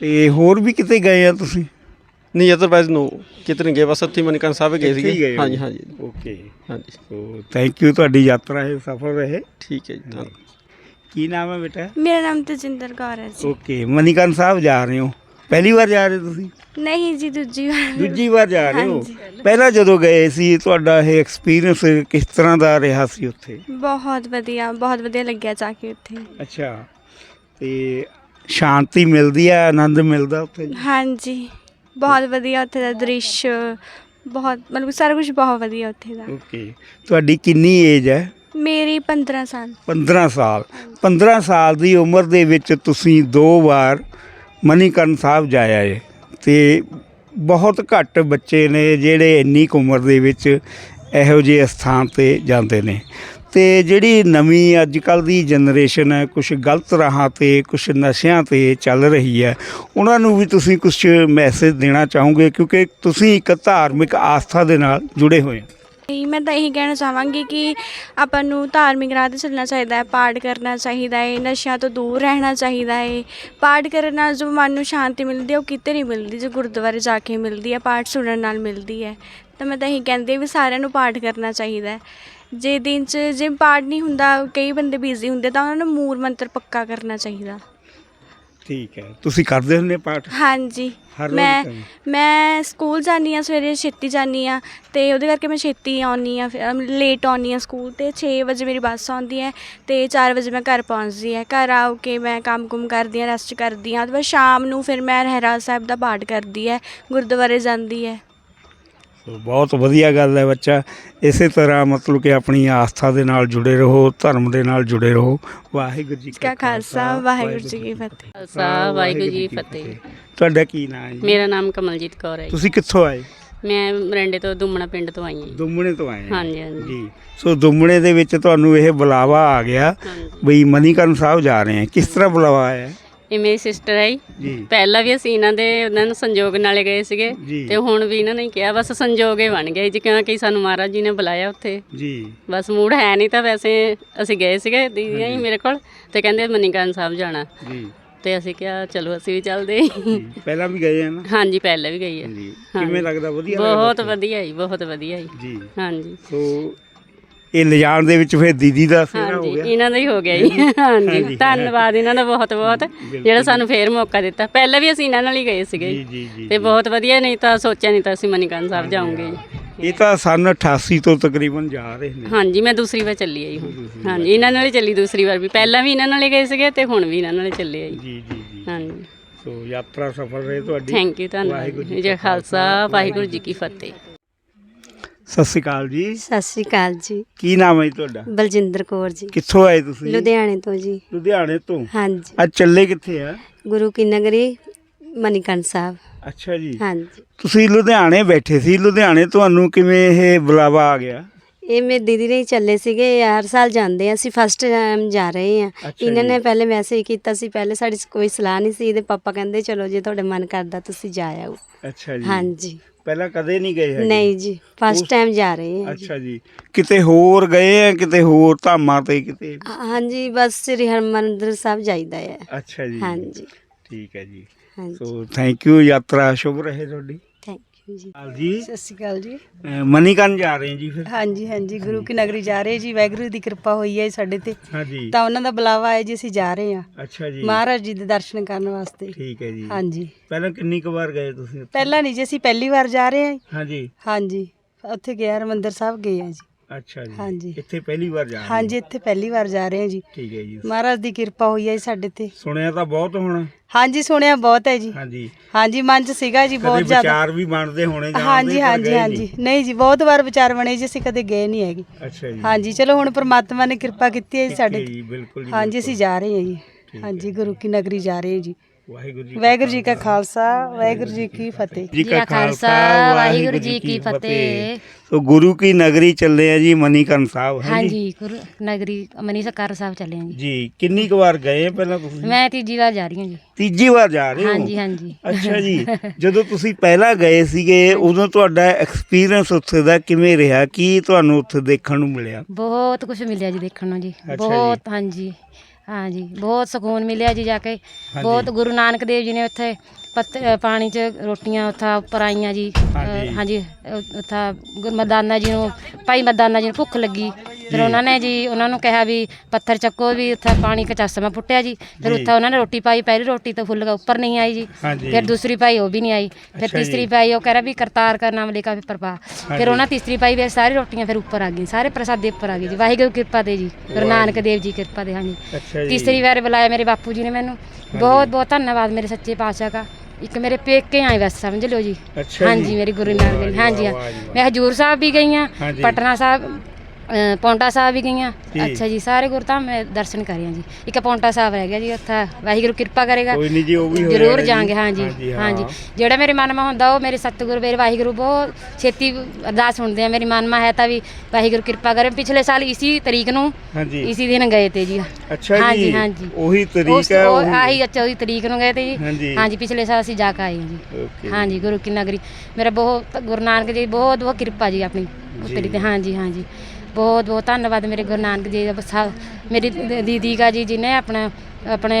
[SPEAKER 1] ਤੇ ਹੋਰ ਵੀ ਕਿਤੇ ਗਏ ਆ ਤੁਸੀਂ?
[SPEAKER 3] ਨਹੀਂ ਅਦਰਵਾਈਜ਼ ਨੋ ਕਿਤੇ ਨਹੀਂ ਗਏ ਬਸ ਉੱਥੇ ਮਨਕਨ ਸਾਹਿਬ ਗਏ
[SPEAKER 1] ਇੱਥੇ ਹੀ ਗਏ
[SPEAKER 3] ਸੀਗੇ
[SPEAKER 1] ਹੋ?
[SPEAKER 3] ਹਾਂਜੀ ਹਾਂਜੀ।
[SPEAKER 1] ਓਕੇ
[SPEAKER 3] ਹਾਂਜੀ।
[SPEAKER 1] ਸੋ ਥੈਂਕ ਯੂ ਤੁਹਾਡੀ ਯਾਤਰਾ ਇਹ ਸਫਲ ਰਹੇ।
[SPEAKER 3] ਠੀਕ ਹੈ ਜੀ ਧੰਨਵਾਦ।
[SPEAKER 1] ਕੀ ਨਾਮ ਹੈ ਬੇਟਾ?
[SPEAKER 4] ਮੇਰਾ ਨਾਮ ਤਜਿੰਦਰ ਕੌਰ ਹੈ ਜੀ।
[SPEAKER 1] ਓਕੇ ਮਨੀਕਰਨ ਸਾਹਿਬ ਜਾ ਰਹੇ ਹੋ। ਪਹਿਲੀ ਵਾਰ ਜਾ ਰਹੇ ਤੁਸੀਂ?
[SPEAKER 4] ਨਹੀਂ ਜੀ ਦੂਜੀ ਵਾਰ।
[SPEAKER 1] ਦੂਜੀ ਵਾਰ ਜਾ ਰਹੇ ਹੋ। ਪਹਿਲਾਂ ਜਦੋਂ ਗਏ ਸੀ ਤੁਹਾਡਾ ਇਹ ਐਕਸਪੀਰੀਅੰਸ ਕਿਸ ਤਰ੍ਹਾਂ ਦਾ ਰਿਹਾ ਸੀ ਉੱਥੇ?
[SPEAKER 4] ਬਹੁਤ ਵਧੀਆ ਬਹੁਤ ਵਧੀਆ ਲੱਗਿਆ ਜਾ ਕੇ ਉੱਥੇ।
[SPEAKER 1] ਅੱਛਾ। ਤੇ ਸ਼ਾਂਤੀ ਮਿਲਦੀ ਹੈ ਆਨੰਦ ਮਿਲਦਾ ਉੱਥੇ?
[SPEAKER 4] ਹਾਂਜੀ। ਬਹੁਤ ਵਧੀਆ ਉੱਥੇ ਦਾ ਦ੍ਰਿਸ਼ ਬਹੁਤ ਮਤਲਬ ਸਾਰਾ ਕੁਝ ਬਹੁਤ ਵਧੀਆ ਉੱਥੇ ਦਾ।
[SPEAKER 1] ਓਕੇ। ਤੁਹਾਡੀ ਕਿੰਨੀ ਏਜ ਹੈ?
[SPEAKER 4] ਮੇਰੀ 15 ਸਾਲ।
[SPEAKER 1] 15 ਸਾਲ। 15 ਸਾਲ ਦੀ ਉਮਰ ਦੇ ਵਿੱਚ ਤੁਸੀਂ ਦੋ ਵਾਰ ਮਨੀਕਰਨ ਸਾਹਿਬ ਜਾਇਆ ਏ। ਤੇ ਬਹੁਤ ਘੱਟ ਬੱਚੇ ਨੇ ਜਿਹੜੇ ਇੰਨੀ ਕੁ ਉਮਰ ਦੇ ਵਿੱਚ ਇਹੋ ਜਿਹੇ ਸਥਾਨ ਤੇ ਜਾਂਦੇ ਨੇ। ਤੇ ਜਿਹੜੀ ਨਵੀਂ ਅੱਜ ਕੱਲ ਦੀ ਜਨਰੇਸ਼ਨ ਹੈ ਕੁਝ ਗਲਤ ਰਾਹਾਂ ਤੇ ਕੁਝ ਨਸ਼ਿਆਂ ਤੇ ਚੱਲ ਰਹੀ ਹੈ, ਉਹਨਾਂ ਨੂੰ ਵੀ ਤੁਸੀਂ ਕੁਝ ਮੈਸੇਜ ਦੇਣਾ ਚਾਹੋਗੇ? ਕਿਉਂਕਿ ਤੁਸੀਂ ਇੱਕ ਧਾਰਮਿਕ ਆਸਥਾ ਦੇ ਨਾਲ ਜੁੜੇ ਹੋਏ ਹੋ।
[SPEAKER 4] ਨਹੀਂ ਮੈਂ ਤਾਂ ਇਹੀ ਕਹਿਣਾ ਚਾਹਾਂਗੀ ਕਿ ਆਪਾਂ ਨੂੰ ਧਾਰਮਿਕ ਰਾਹ ਤੇ ਚੱਲਣਾ ਚਾਹੀਦਾ ਹੈ, ਪਾਠ ਕਰਨਾ ਚਾਹੀਦਾ ਹੈ, ਨਸ਼ਿਆਂ ਤੋਂ ਦੂਰ ਰਹਿਣਾ ਚਾਹੀਦਾ ਹੈ। ਪਾਠ ਕਰਨ ਨਾਲ ਜੋ ਮਨ ਨੂੰ ਸ਼ਾਂਤੀ ਮਿਲਦੀ ਹੈ, ਉਹ ਕਿਤੇ ਨਹੀਂ ਮਿਲਦੀ, ਜੋ ਗੁਰਦੁਆਰੇ ਜਾ ਕੇ ਮਿਲਦੀ ਹੈ, ਪਾਠ ਸੁਣਨ ਨਾਲ ਮਿਲਦੀ ਹੈ। ਤਾਂ ਮੈਂ ਤਾਂ ਇਹੀ ਕਹਿੰਦੀ ਹਾਂ ਵੀ ਸਾਰਿਆਂ ਨੂੰ ਪਾਠ ਕਰਨਾ ਚਾਹੀਦਾ ਹੈ। ਜੇ ਦਿਨ 'ਚ ਜੇ ਪਾਠ ਨਹੀਂ ਹੁੰਦਾ ਕਈ ਬੰਦੇ ਬਿਜ਼ੀ ਹੁੰਦੇ ਤਾਂ ਉਹਨਾਂ ਨੂੰ ਮੂਲ ਮੰਤਰ ਪੱਕਾ ਕਰਨਾ ਚਾਹੀਦਾ।
[SPEAKER 1] ਠੀਕ ਹੈ। ਤੁਸੀਂ ਕਰਦੇ ਹੁੰਦੇ ਪਾਠ?
[SPEAKER 4] ਹਾਂਜੀ।
[SPEAKER 1] ਹਰ ਰੋਜ਼
[SPEAKER 4] ਮੈਂ? ਮੈਂ ਸਕੂਲ ਜਾਂਦੀ ਆ ਸਵੇਰੇ ਛੇਤੀ ਜਾਂਦੀ ਆ ਤੇ ਉਹਦੇ ਕਰਕੇ ਮੈਂ ਛੇਤੀ ਆਉਣੀ ਆ ਲੇਟ ਆਉਣੀ ਆ ਸਕੂਲ ਤੇ 6 ਵਜੇ ਮੇਰੀ ਬੱਸ ਆਉਂਦੀ ਹੈ ਤੇ 4 ਵਜੇ ਮੈਂ ਘਰ ਪਹੁੰਚਦੀ ਆ ਘਰ ਆ ਕੇ ਮੈਂ ਕੰਮ ਕੁਮ ਕਰਦੀ ਆ ਰੈਸਟ ਕਰਦੀ ਆ ਉਹਦੇ ਬਾਅਦ ਸ਼ਾਮ ਨੂੰ ਫਿਰ ਮੈਂ ਰਹਿਰਾਸ ਸਾਹਿਬ ਦਾ ਪਾਠ ਕਰਦੀ ਹੈ ਗੁਰਦੁਆਰੇ ਜਾਂਦੀ ਹੈ।
[SPEAKER 1] ਬਹੁਤ ਵਧੀਆ ਗੱਲ ਹੈ ਬੱਚਾ। ਇਸੇ ਤਰ੍ਹਾਂ ਮਤਲਬ ਕਿ ਆਪਣੀ ਆਸਥਾ ਦੇ ਨਾਲ ਜੁੜੇ ਰਹੋ ਧਰਮ ਦੇ ਨਾਲ ਜੁੜੇ ਰਹੋ। ਵਾਹਿਗੁਰੂ ਜੀ
[SPEAKER 4] ਕਾ ਖਾਲਸਾ ਵਾਹਿਗੁਰੂ ਜੀ ਕੀ ਫਤਿਹ।
[SPEAKER 5] ਖਾਲਸਾ ਵਾਹਿਗੁਰੂ ਜੀ ਕੀ ਫਤਿਹ।
[SPEAKER 1] ਤੁਹਾਡਾ ਕੀ ਨਾਮ ਹੈ
[SPEAKER 5] ਮੇਰਾ ਨਾਮ ਕਮਲਜੀਤ ਕੌਰ ਹੈ।
[SPEAKER 1] ਤੁਸੀਂ ਕਿੱਥੋਂ ਆਏ?
[SPEAKER 5] ਮੈਂ ਮਰੰਡੇ ਤੋਂ ਦੁੰਮਣਾ ਪਿੰਡ ਤੋਂ ਆਈ ਹਾਂ।
[SPEAKER 1] ਦੁੰਮਣੇ ਤੋਂ ਆਏ ਹੋ।
[SPEAKER 5] ਹਾਂਜੀ ਹਾਂਜੀ।
[SPEAKER 1] ਜੀ। ਸੋ ਦੁੰਮਣੇ ਦੇ ਵਿੱਚ ਤੁਹਾਨੂੰ ਇਹ ਬੁਲਾਵਾ ਆ ਗਿਆ ਬਈ ਮਨੀਕਰਨ ਸਾਹਿਬ ਜਾ ਰਹੇ ਹੈ। ਕਿਸ ਤਰ੍ਹਾਂ ਬੁਲਾਵਾ ਆਇਆ?
[SPEAKER 5] ਇਹ ਮੇਰੀ ਸਿਸਟਰ ਹੈ ਜੀ। ਪਹਿਲਾਂ ਵੀ ਅਸੀਂ ਇਹਨਾਂ ਦੇ ਉਹਨਾਂ ਨੂੰ ਸੰਜੋਗ ਨਾਲੇ ਗਏ ਸੀਗੇ।
[SPEAKER 1] ਜੀ।
[SPEAKER 5] ਤੇ ਹੁਣ ਵੀ ਇਹਨਾਂ ਨੇ ਕਿਹਾ ਬਸ ਸੰਜੋਗ ਹੀ ਬਣ ਗਏ ਜੀ ਕਿਉਂਕਿ ਸਾਨੂੰ ਮਹਾਰਾਜ ਜੀ ਨੇ ਬੁਲਾਇਆ ਉੱਥੇ।
[SPEAKER 1] ਜੀ।
[SPEAKER 5] ਬਸ ਮੂਡ ਹੈ ਨਹੀਂ ਤਾਂ ਵੈਸੇ ਅਸੀਂ ਗਏ ਸੀਗੇ ਦੀਦੀਆਂ ਹੀ ਮੇਰੇ ਕੋਲ ਤੇ ਕਹਿੰਦੇ ਮਨੀਕਰਨ ਸਾਹਿਬ ਜਾਣਾ।
[SPEAKER 1] ਜੀ।
[SPEAKER 5] ਤੇ ਅਸੀਂ ਕਿਹਾ ਚਲੋ ਅਸੀਂ ਵੀ ਚੱਲਦੇ।
[SPEAKER 1] ਜੀ। ਪਹਿਲਾਂ ਵੀ ਗਏ ਆ ਨਾ?
[SPEAKER 5] ਹਾਂਜੀ ਪਹਿਲਾਂ ਵੀ ਗਈ ਹੈ
[SPEAKER 1] ਜੀ। ਕਿਵੇਂ ਲੱਗਦਾ? ਵਧੀਆ
[SPEAKER 5] ਬਹੁਤ ਵਧੀਆ ਜੀ ਬਹੁਤ ਵਧੀਆ ਜੀ।
[SPEAKER 1] ਜੀ।
[SPEAKER 5] ਹਾਂਜੀ।
[SPEAKER 1] ਸੋ ਇਹ ਲਿਜਾਣ ਦੇ ਵਿੱਚ ਫਿਰ ਦੀਦੀ ਦਾ ਸਿਹਰਾ ਹੋ
[SPEAKER 5] ਹਾਂਜੀ
[SPEAKER 1] ਗਿਆ।
[SPEAKER 5] ਇਹਨਾਂ ਦਾ ਹੀ ਹੋ ਗਿਆ ਜੀ। ਹਾਂਜੀ। ਧੰਨਵਾਦ ਇਹਨਾਂ ਦਾ ਬਹੁਤ ਬਹੁਤ। ਜਿਹੜਾ ਸਾਨੂੰ ਫੇਰ ਮੌਕਾ ਦਿੱਤਾ। ਪਹਿਲਾਂ ਵੀ ਅਸੀਂ ਇਹਨਾਂ ਨਾਲ ਹੀ ਗਏ ਸੀਗੇ।
[SPEAKER 1] ਜੀ ਜੀ ਜੀ
[SPEAKER 5] ਤੇ ਬਹੁਤ ਵਧੀਆ ਨਹੀਂ ਤਾਂ ਸੋਚਿਆ ਨਹੀਂ ਤਾਂ ਅਸੀਂ ਮਨੀਕਰਨ ਸਾਹਿਬ ਜਾਵਾਂਗੇ ਜੀ
[SPEAKER 1] ਇਹ ਤਾਂ ਸਨ 88 ਤੋਂ ਤਕਰੀਬਨ ਜਾ ਰਹੇ ਨੇ।
[SPEAKER 5] ਹਾਂਜੀ ਮੈਂ ਦੂਸਰੀ ਵਾਰ ਚੱਲੀ ਆਈ ਹੁਣ ਹਾਂਜੀ ਇਹਨਾਂ ਨਾਲ ਹੀ ਚੱਲੀ ਦੂਸਰੀ ਵਾਰ ਵੀ। ਪਹਿਲਾਂ ਵੀ ਇਹਨਾਂ ਨਾਲ ਹੀ ਗਏ ਸੀਗੇ ਤੇ ਹੁਣ ਵੀ ਇਹਨਾਂ ਨਾਲ ਹੀ ਚੱਲੇ ਆਈ।
[SPEAKER 1] ਜੀ ਜੀ ਜੀ।
[SPEAKER 5] ਹਾਂਜੀ।
[SPEAKER 1] ਸੋ ਯਾਤਰਾ ਸਫਲ ਰਹੇ ਤੁਹਾਡੀ।
[SPEAKER 5] ਥੈਂਕ ਯੂ ਧੰਨਵਾਦ।
[SPEAKER 1] ਜੈ
[SPEAKER 5] ਖਾਲਸਾ ਵਾਹਿਗੁਰੂ ਜੀ ਕੀ ਫਤਿਹ।
[SPEAKER 1] ਸਤਿ ਸ਼੍ਰੀ ਅਕਾਲ ਜੀ।
[SPEAKER 6] ਸਤਿ ਸ਼੍ਰੀ ਅਕਾਲ ਜੀ।
[SPEAKER 1] ਕੀ ਨਾਮ ਹੈ ਜੀ ਤੁਹਾਡਾ?
[SPEAKER 6] ਬਲਜਿੰਦਰ ਕੌਰ ਜੀ।
[SPEAKER 1] ਕਿੱਥੋਂ ਆਏ ਤੁਸੀਂ?
[SPEAKER 6] ਲੁਧਿਆਣੇ ਤੋਂ ਜੀ।
[SPEAKER 1] ਲੁਧਿਆਣੇ ਤੋਂ?
[SPEAKER 6] ਹਾਂਜੀ।
[SPEAKER 1] ਅੱਜ ਚੱਲੇ ਕਿੱਥੇ ਆ?
[SPEAKER 6] ਗੁਰੂ ਕੀ ਨਗਰੀ ਮਨੀਕਰਨ ਸਾਹਿਬ।
[SPEAKER 1] ਅੱਛਾ ਜੀ।
[SPEAKER 6] ਹਾਂਜੀ।
[SPEAKER 1] ਤੁਸੀਂ ਲੁਧਿਆਣੇ ਬੈਠੇ ਸੀ। ਲੁਧਿਆਣੇ ਤੁਹਾਨੂੰ ਕਿਵੇਂ ਇਹ ਬੁਲਾਵਾ ਆ ਗਿਆ?
[SPEAKER 6] ਇਹ ਮੇਰੇ ਦੀਦੀ ਨੇ ਹੀ ਚੱਲੇ ਸੀਗੇ। ਹਰ ਸਾਲ ਜਾਂਦੇ ਆ। ਅਸੀਂ ਫਸਟ ਟਾਈਮ ਜਾ ਰਹੇ ਆ। ਇਹਨਾਂ। ਨੇ ਪਹਿਲੇ ਮੈਸੇਜ ਕੀਤਾ ਸੀ। ਪਹਿਲੇ ਸਾਡੀ ਕੋਈ ਸਲਾਹ ਨਹੀਂ ਸੀ। ਇਹਦੇ ਪਾਪਾ ਕਹਿੰਦੇ ਚਲੋ ਜੇ ਤੁਹਾਡੇ ਮਨ ਕਰਦਾ ਤੁਸੀਂ ਜਾ ਆਓ।
[SPEAKER 1] ਅੱਛਾ ਜੀ।
[SPEAKER 6] ਹਾਂਜੀ।
[SPEAKER 1] ਪਹਿਲਾਂ ਕਦੇ ਨਹੀਂ ਗਏ ਹੈਗੇ?
[SPEAKER 6] ਨਹੀਂ ਜੀ ਫਸਟ ਟਾਈਮ ਜਾ ਰਹੇ ਆ ਜੀ।
[SPEAKER 1] ਅੱਛਾ ਜੀ। ਕਿਤੇ ਹੋਰ ਗਏ ਆ ਕਿਤੇ ਹੋਰ ਧਾਮਾਂ ਤੇ ਕਿਤੇ?
[SPEAKER 6] ਹਾਂਜੀ ਬਸ ਸ੍ਰੀ ਹਰਮੰਦਰ ਸਾਹਿਬ ਜਾਈਦਾ ਹੈ
[SPEAKER 1] ਅੱਛਾ ਜੀ।
[SPEAKER 6] ਹਾਂਜੀ।
[SPEAKER 1] ਠੀਕ ਹੈ ਜੀ।
[SPEAKER 6] ਹਾਂਜੀ।
[SPEAKER 1] ਸੋ ਥੈਂਕ ਯੂ ਯਾਤਰਾ ਸ਼ੁਭ ਰਹੇ ਤੁਹਾਡੀ।
[SPEAKER 6] ਜੀ।
[SPEAKER 1] ਹਾਲ ਜੀ।
[SPEAKER 7] ਸਤਿ ਸ਼੍ਰੀ ਅਕਾਲ ਜੀ।
[SPEAKER 1] ਅਹ ਮਨੀਕਰਨ ਜਾ ਰਹੇ ਜੀ ਫਿਰ।
[SPEAKER 7] ਹਾਂਜੀ ਹਾਂਜੀ ਗੁਰੂ ਕੀ ਨਗਰੀ ਜਾ ਰਹੇ ਜੀ। ਵਾਹਿਗੁਰੂ ਦੀ ਕਿਰਪਾ ਹੋਈ ਹੈ ਸਾਡੇ ਤੇ।
[SPEAKER 1] ਹਾਂਜੀ।
[SPEAKER 7] ਤਾਂ ਉਹਨਾਂ ਦਾ ਬੁਲਾਵਾ ਹੈ ਜੀ ਅਸੀਂ ਜਾ ਰਹੇ ਹਾਂ।
[SPEAKER 1] ਅੱਛਾ ਜੀ।
[SPEAKER 7] ਮਹਾਰਾਜ ਜੀ ਦੇ ਦਰਸ਼ਨ ਕਰਨ ਵਾਸਤੇ।
[SPEAKER 1] ਠੀਕ ਹੈ ਜੀ।
[SPEAKER 7] ਹਾਂਜੀ।
[SPEAKER 1] ਪਹਿਲਾਂ ਕਿੰਨੀ ਕੁ ਵਾਰ ਗਏ ਤੁਸੀਂ?
[SPEAKER 7] ਪਹਿਲਾਂ ਨਹੀਂ ਜੀ ਅਸੀਂ ਪਹਿਲੀ ਵਾਰ ਜਾ ਰਹੇ ਹਾਂ
[SPEAKER 1] ਹਾਂਜੀ।
[SPEAKER 7] ਹਾਂਜੀ। ਉੱਥੇ ਗਏ ਹਰਮੰਦਰ ਸਾਹਿਬ ਗਏ ਆ ਜੀ।
[SPEAKER 1] ਅੱਛਾ ਜੀ।
[SPEAKER 7] ਹਾਂਜੀ।
[SPEAKER 1] ਇੱਥੇ ਪਹਿਲੀ ਵਾਰ ਜਾ ਰਹੇ
[SPEAKER 7] ਹਾਂਜੀ ਇੱਥੇ ਪਹਿਲੀ ਵਾਰ ਜਾ ਰਹੇ ਹਾਂ ਜੀ।
[SPEAKER 1] ਠੀਕ ਹੈ ਜੀ।
[SPEAKER 7] ਮਹਾਰਾਜ ਦੀ ਕਿਰਪਾ ਹੋਈ ਹੈ ਜੀ ਸਾਡੇ ਤੇ।
[SPEAKER 1] ਸੁਣਿਆ ਤਾਂ ਬਹੁਤ ਹੋਣਾ।
[SPEAKER 7] ਹਾਂਜੀ ਸੁਣਿਆ ਬਹੁਤ ਹੈ ਜੀ।
[SPEAKER 1] ਹਾਂਜੀ।
[SPEAKER 7] ਹਾਂਜੀ ਮਨ ਚ ਸੀਗਾ ਜੀ
[SPEAKER 1] ਕਦੇ
[SPEAKER 7] ਬਹੁਤ ਜ਼ਿਆਦਾ।
[SPEAKER 1] ਵਿਚਾਰ ਵੀ ਬਣਦੇ ਹੋਣੇ ਜਾਣਦੇ
[SPEAKER 7] ਹਾਂਜੀ ਹਾਂਜੀ ਹਾਂਜੀ। ਨਹੀਂ। ਜੀ ਬਹੁਤ ਵਾਰ ਵਿਚਾਰ ਬਣੇ ਜੀ ਅਸੀਂ ਕਦੇ ਗਏ ਨਹੀਂ ਹੈਗੇ।
[SPEAKER 1] ਅੱਛਾ ਜੀ।
[SPEAKER 7] ਹਾਂਜੀ ਚਲੋ ਹੁਣ ਪ੍ਰਮਾਤਮਾ ਨੇ ਕਿਰਪਾ ਕੀਤੀ ਹੈ ਜੀ ਸਾਡੇ
[SPEAKER 1] ਠੀਕ ਹੈ
[SPEAKER 7] ਤੇ
[SPEAKER 1] ਜੀ ਬਿਲਕੁਲ ਜੀ
[SPEAKER 7] ਹਾਂਜੀ ਅਸੀਂ ਜਾ ਰਹੇ ਹਾਂ ਜੀ।
[SPEAKER 1] ਠੀਕ
[SPEAKER 7] ਹਾਂਜੀ ਗੁਰੂ ਕੀ ਨਗਰੀ ਜਾ ਰਹੇ ਹਾਂ ਜੀ।
[SPEAKER 1] ਵਾਹਿਗੁਰੂ ਜੀ
[SPEAKER 7] ਵਾਹਿਗੁਰੂ ਜੀ ਕਾ ਖਾਲਸਾ ਵਾਹਿਗੁਰੂ ਜੀ ਕੀ ਫਤਿਹ।
[SPEAKER 1] ਜੀ
[SPEAKER 8] ਕਾ ਖਾਲਸਾ, ਵਾਹਿਗੁਰੂ ਜੀ ਕੀ ਫਤਿਹ।
[SPEAKER 1] ਸੋ ਗੁਰੂ ਕੀ ਨਗਰੀ ਚੱਲੇ ਆ ਜੀ ਮਨੀਕਰਨ ਸਾਹਿਬ ਹੈਂ ਜੀ?
[SPEAKER 8] ਹਾਂਜੀ ਗੁਰੂ ਨਗਰੀ ਮਨੀਸਕਰ ਸਾਹਿਬ ਚੱਲੇ ਹਾਂ ਜੀ।
[SPEAKER 1] ਜੀ ਕਿੰਨੀ ਕੁ ਵਾਰ ਗਏ ਆ ਪਹਿਲਾਂ ਤੁਸੀਂ?
[SPEAKER 8] ਮੈਂ ਤੀਜੀ ਵਾਰ ਜਾ ਰਹੀ ਹਾਂ ਜੀ।
[SPEAKER 1] ਤੀਜੀ ਵਾਰ ਜਾ ਰਹੇ ਹੋ?
[SPEAKER 8] ਹਾਂਜੀ ਹਾਂਜੀ।
[SPEAKER 1] ਅੱਛਾ ਜੀ ਜਦੋਂ ਤੁਸੀਂ ਪਹਿਲਾਂ ਗਏ ਸੀਗੇ ਉਦੋਂ ਤੁਹਾਡਾ ਐਕਸਪੀਰੀਅੰਸ ਉੱਥੇ ਦਾ ਕਿਵੇਂ ਰਿਹਾ? ਕੀ ਤੁਹਾਨੂੰ ਉੱਥੇ ਦੇਖਣ ਨੂੰ ਮਿਲਿਆ?
[SPEAKER 8] ਬਹੁਤ ਕੁਝ ਮਿਲਿਆ ਜੀ ਦੇਖਣ ਨੂੰ ਜੀ।
[SPEAKER 1] ਜੀ।
[SPEAKER 8] ਬਹੁਤ ਹਾਂਜੀ। ਹਾਂਜੀ ਬਹੁਤ ਸਕੂਨ ਮਿਲਿਆ ਜੀ ਜਾ ਕੇ। ਬਹੁਤ ਗੁਰੂ ਨਾਨਕ ਦੇਵ ਜੀ ਨੇ ਉੱਥੇ ਪੱਤ ਅ, ਪਾਣੀ 'ਚ ਰੋਟੀਆਂ ਉੱਥਾ ਉੱਪਰ ਆਈਆਂ ਜੀ। ਅ,
[SPEAKER 1] ਹਾਂਜੀ।
[SPEAKER 8] ਹਾਂਜੀ ਅ, ਉੱਥਾ ਗੁਰੂ ਜੀ ਨੂੰ ਭਾਈ ਮਦਾਨਾ ਜੀ ਨੂੰ ਭੁੱਖ ਲੱਗੀ। ਫਿਰ ਉਹਨਾਂ ਨੇ ਜੀ ਉਹਨਾਂ ਨੂੰ ਕਿਹਾ ਵੀ ਪੱਥਰ ਚੱਕੋ ਵੀ ਉੱਥੇ ਪਾਣੀ ਕਾ ਚਸ਼ਮਾ ਪੁੱਟਿਆ ਜੀ। ਫਿਰ। ਉੱਥੇ ਉਹਨਾਂ ਨੇ ਰੋਟੀ ਪਾਈ ਪਹਿਲੀ ਰੋਟੀ ਤਾਂ ਫੁੱਲ ਉੱਪਰ ਨਹੀਂ ਆਈ ਜੀ। ਫਿਰ ਦੂਸਰੀ ਪਾਈ ਉਹ ਵੀ ਨਹੀਂ ਆਈ। ਫਿਰ। ਤੀਸਰੀ ਪਾਈ ਉਹ ਕਹਿ ਰਿਹਾ ਵੀ ਕਰਤਾਰ ਕਰ ਨਾਮ ਲੇਕਾ ਫਿਰ ਪਾ।
[SPEAKER 1] ਹਾਂਜੀ।
[SPEAKER 8] ਫਿਰ ਉਹਨਾਂ ਤੀਸਰੀ ਪਾਈ ਫਿਰ ਸਾਰੀ ਰੋਟੀਆਂ ਫਿਰ ਉੱਪਰ ਆ ਗਈਆਂ ਸਾਰੇ ਪ੍ਰਸਾਦੇ ਉੱਪਰ ਆ ਗਏ ਜੀ। ਵਾਹਿਗੁਰੂ ਕਿਰਪਾ ਦੇ ਜੀ ਗੁਰੂ ਨਾਨਕ ਦੇਵ ਜੀ ਕਿਰਪਾ ਦੇ ਹਾਂਜੀ। ਤੀਸਰੀ ਵਾਰ ਬੁਲਾਇਆ ਮੇਰੇ ਬਾਪੂ ਜੀ ਨੇ ਮੈਨੂੰ। ਬਹੁਤ ਬਹੁਤ ਧੰਨਵਾਦ ਮੇਰੇ ਸੱਚੇ ਪਾਤਸ਼ਾਹ ਦਾ। ਇੱਕ ਮੇਰੇ ਪੇਕੇ ਆਏ ਬਸ ਸਮਝ ਲਓ ਜੀ। ਹਾਂਜੀ ਮੇਰੀ ਗੁਰੂ ਨਾਨਕ ਹਾਂਜੀ। ਮੈਂ ਹਜੂਰ ਸਾਹਿਬ ਵੀ ਗਈ
[SPEAKER 1] ਹਾਂਜੀ।
[SPEAKER 8] ਪਟਨਾ ਸਾਹਿਬ ਅ, ਪੌਂਟਾ ਸਾਹਿਬ ਵੀ ਗਈਆਂ।
[SPEAKER 1] ਜੀ।
[SPEAKER 8] ਅੱਛਾ ਜੀ ਸਾਰੇ ਗੁਰਧਾਮ ਮੈਂ ਦਰਸ਼ਨ ਕਰੇ ਹਾਂ ਜੀ। ਇੱਕ ਪੌਂਟਾ ਸਾਹਿਬ ਰਹਿ ਗਿਆ ਜੀ ਉੱਥੇ। ਵਾਹਿਗੁਰੂ ਕਿਰਪਾ ਕਰੇਗਾ।
[SPEAKER 1] ਕੋਈ ਨਹੀਂ ਜੀ ਉਹ ਵੀ ਹੋ
[SPEAKER 8] ਜ਼ਰੂਰ
[SPEAKER 1] ਜਾਣਾ ਜੀ।
[SPEAKER 8] ਜਾਾਂਗੇ ਹਾਂਜੀ
[SPEAKER 1] ਹਾਂਜੀ, ਹਾਂ।
[SPEAKER 8] ਹਾਂਜੀ ਜਿਹੜਾ ਮੇਰੇ ਮਨ ਮਾ ਹੁੰਦਾ ਉਹ ਮੇਰੇ ਸਤਿਗੁਰੂ ਮੇਰੇ ਵਾਹਿਗੁਰੂ ਬਹੁਤ ਛੇਤੀ ਅਰਦਾਸ ਸੁਣਦੇ ਆ। ਮੇਰੀ ਮਨ ਮਾ ਹੈ ਤਾਂ ਵੀ ਵਾਹਿਗੁਰੂ ਕਿਰਪਾ ਕਰੇ। ਪਿਛਲੇ ਸਾਲ ਇਸੀ ਤਰੀਕ ਨੂੰ
[SPEAKER 1] ਹਾਂਜੀ।
[SPEAKER 8] ਇਸੀ ਦਿਨ ਗਏ ਤੇ ਜੀ।
[SPEAKER 1] ਅੱਛਾ ਜੀ
[SPEAKER 8] ਹਾਂਜੀ ਹਾਂਜੀ
[SPEAKER 1] ਉਹੀ
[SPEAKER 8] ਉਸ
[SPEAKER 1] ਤਰੀਕ ਹੈ
[SPEAKER 8] ਉਹ
[SPEAKER 1] ਉਹੀ-
[SPEAKER 8] ਆਹੀ ਅੱਛਾ ਉਹਦੀ ਤਰੀਕ ਨੂੰ ਗਏ ਤੇ
[SPEAKER 1] ਹਾਂਜੀ।
[SPEAKER 8] ਜੀ ਹਾਂਜੀ ਪਿਛਲੇ ਸਾਲ ਅਸੀਂ ਜਾ ਕੇ ਆਏ ਹਾਂ ਜੀ।
[SPEAKER 1] ਓਕੇ।
[SPEAKER 8] ਹਾਂਜੀ ਗੁਰੂ ਕੀ ਨਗਰੀ। ਮੇਰਾ ਬਹੁਤ ਗੁਰੂ ਨਾਨਕ ਜੀ ਬਹੁਤ ਬਹੁਤ ਕਿਰਪਾ ਜੀ ਆਪਣੀ ਉੱਤਰੀ ਤੇ। ਹਾਂਜੀ ਹਾਂਜੀ ਬਹੁਤ ਬਹੁਤ ਧੰਨਵਾਦ ਮੇਰੇ ਗੁਰੂ ਨਾਨਕ ਜੀ ਦਾ ਬਸਾ ਮੇਰੀ ਦੀਦੀ ਕਾ ਜੀ ਜਿਹਨੇ ਆਪਣਾ ਆਪਣੇ